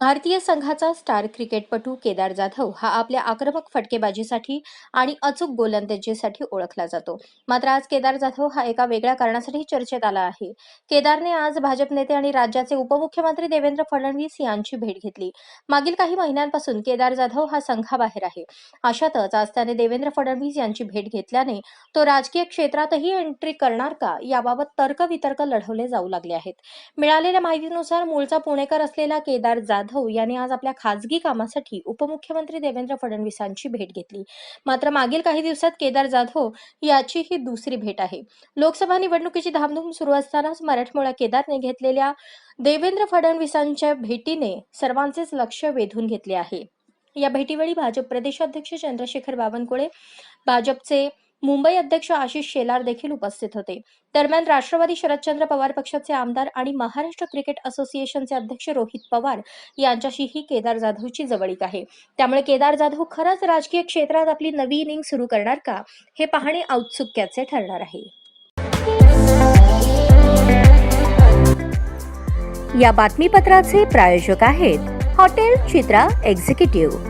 भारतीय संघाचा स्टार क्रिकेटपटू केदार जाधव हा आपल्या आक्रमक फटकेबाजीसाठी आणि अचूक गोलंदाजीसाठी ओळखला जातो. मात्र आज केदार जाधव हा एका वेगळ्या कारणासाठी चर्चेत आला आहे. केदारने आज भाजप नेते आणि राज्याचे उपमुख्यमंत्री देवेंद्र फडणवीस यांची भेट घेतली. मागील काही महिन्यांपासून केदार जाधव हा संघाबाहेर आहे. अशातच आज त्याने देवेंद्र फडणवीस यांची भेट घेतल्याने तो राजकीय क्षेत्रातही एंट्री करणार का याबाबत तर्कवितर्क लढवले जाऊ लागले आहेत. मिळालेल्या माहितीनुसार मूळचा पुणेकर असलेला केदार जाधव यांनी आज आपल्या खासगी कामासाठी उपमुख्यमंत्री देवेंद्र फडणवीसांची भेट घेतली. मात्र मागील काही दिवसात केदार जाधव याची ही दुसरी भेट आहे. लोकसभा निवडणुकीची धामधूम सुरू असतानाच मराठमोळा केदारने घेतलेल्या देवेंद्र फडणवीसांच्या भेटीने सर्वांचेच लक्ष वेधून घेतले आहे. या भेटीवेळी भाजप प्रदेशाध्यक्ष चंद्रशेखर बावनकुळे भाजपचे मुंबई अध्यक्ष आशिष शेलार देखील उपस्थित होते. दरम्यान राष्ट्रवादी शरदचंद्र पवार पक्षाचे आमदार आणि महाराष्ट्र क्रिकेट असोसिएशनचे अध्यक्ष रोहित पवार यांच्याशीही केदार जाधवची जवळीक आहे. त्यामुळे केदार जाधव खरंच राजकीय क्षेत्रात आपली नवी इनिंग सुरू करणार का? हे पाहणे औत्सुक्याचे ठरणार आहे. या बातमीपत्राचे प्रायोजक आहेत हॉटेल चित्रा एक्झिक्युटिव्ह.